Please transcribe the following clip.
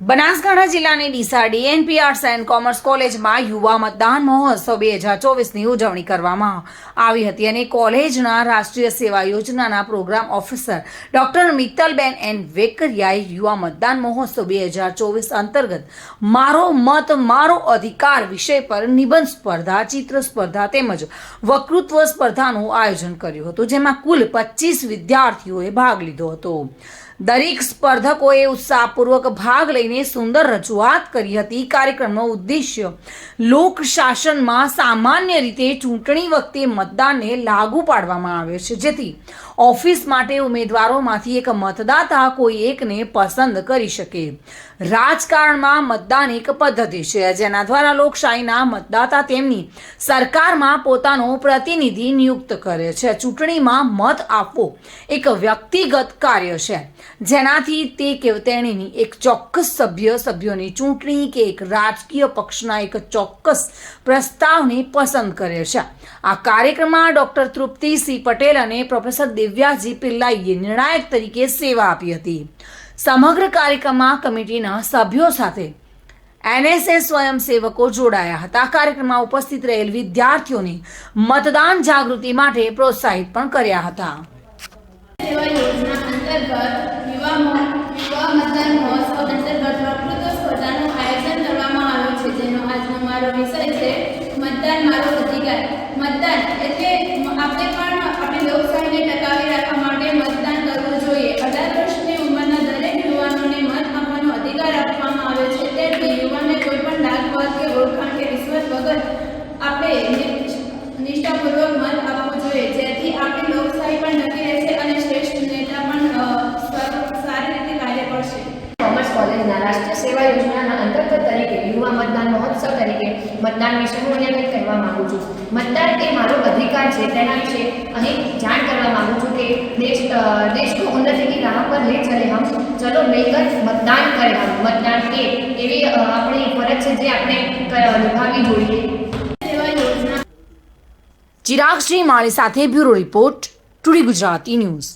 બનાસકાંઠા જિલ્લાની Deesa DNP arts and commerce કોલેજમાં યુવા મતદાન મહોત્સવ બે હજાર ચોવીસની ઉજવણી કરવામાં આવી હતી અને કોલેજના રાષ્ટ્રીય સેવા યોજનાના programme officer doctor Mittalben N વેકરિયાએ યુવા મતદાન મહોત્સવ બે હજાર ચોવીસ અંતર્ગત મારો મત, મારો અધિકાર વિષય પર નિબંધ સ્પર્ધા, ચિત્ર સ્પર્ધા તેમજ વક્તૃત્વ સ્પર્ધાનું આયોજન કર્યું હતું, જેમાં કુલ પચીસ વિદ્યાર્થીઓએ ભાગ લીધો હતો. દરેક સ્પર્ધકોએ ઉત્સાહપૂર્વક ભાગ લઈને સુંદર રજૂઆત કરી હતી. કાર્યક્રમનો ઉદ્દેશ્ય લોક શાસનમાં સામાન્ય રીતે ચૂંટણી વખતે મતદાનને લાગુ પાડવામાં આવે છે. જેથી ઓફિસ માટે ઉમેદવારોમાંથી એક મતદાતા કોઈ એકને પસંદ કરી શકે. રાજકારણમાં મતદાન એક પદ્ધતિ છે, જેના દ્વારા લોકશાહીના મતદાતા તેમની સરકારમાં પોતાનો પ્રતિનિધિ નિયુક્ત કરે છે. ચૂંટણીમાં મત આપવો એક વ્યક્તિગત કાર્ય છે. જેનાથી તે કે તેણીની એક ચોક્કસ સભ્ય, સભ્યોની ચૂંટણી કે એક રાજકીય પક્ષના એક ચોક્કસ પ્રસ્તાવને પસંદ કરે છે. આ કાર્યક્રમમાં ડોક્ટર તૃપ્તિ સી પટેલ અને પ્રોફેસર દિવ્યાજી પિલ્લાઈએ નિર્ણાયક તરીકે સેવા આપી હતી. સમગ્ર કાર્યક્રમમાં કમિટીના સભ્યો સાથે એનએસએસ સ્વયંસેવકો જોડાયા હતા. કાર્યક્રમમાં ઉપસ્થિત રહેલ વિદ્યાર્થીઓને મતદાન જાગૃતિ માટે પ્રોત્સાહિત પણ કર્યા હતા. મતદાન મારો અધિકાર. મતદાન એટલે આપણે પણ આપણી લોકશાહીને ટકાવી રાખવા માટે મતદાન કરવું જોઈએ અઢાર વર્ષની ઉંમરના દરેક યુવાનોને મત આપવાનો અધિકાર આપવામાં આવ્યો છે તેથી યુવાનને કોઈ પણ લાગવત કે ઓળખાણ કે રિશ્વત વગર આપણે નિ- નિષ્ઠાપૂર્વક મત આપવો જોઈએ જેથી આપણી લોકશાહી પણ ટકી રહેશે અને શ્રેષ્ઠ નેતા પણ અ, સ્વ- સારી રીતે કાર્ય કરશે કોમર્સ કોલેજના રાષ્ટ્રીય સેવા યોજનાના અંતર્ગત તરીકે યુવા મતદાન મહોત્સવ તરીકે મતદાન વિશે હું અહીંયા કંઈક કહેવા માગું છું. મતદાન એ મારો અધિકાર છે તેના વિશે અહીં જાણ કરવા માગું છું કે દેશ દેશ કો ઉન્નતિ કી રાહ પર લે ચલે હમ. ચલો મિલકર મતદાન કરે હમ. મતદાન એ એવી આપણી ફરજ છે જે આપણે નિભાવવી જોઈએ. ચિરાગશ્રી માળી સાથે bureau report, today Gujarati news.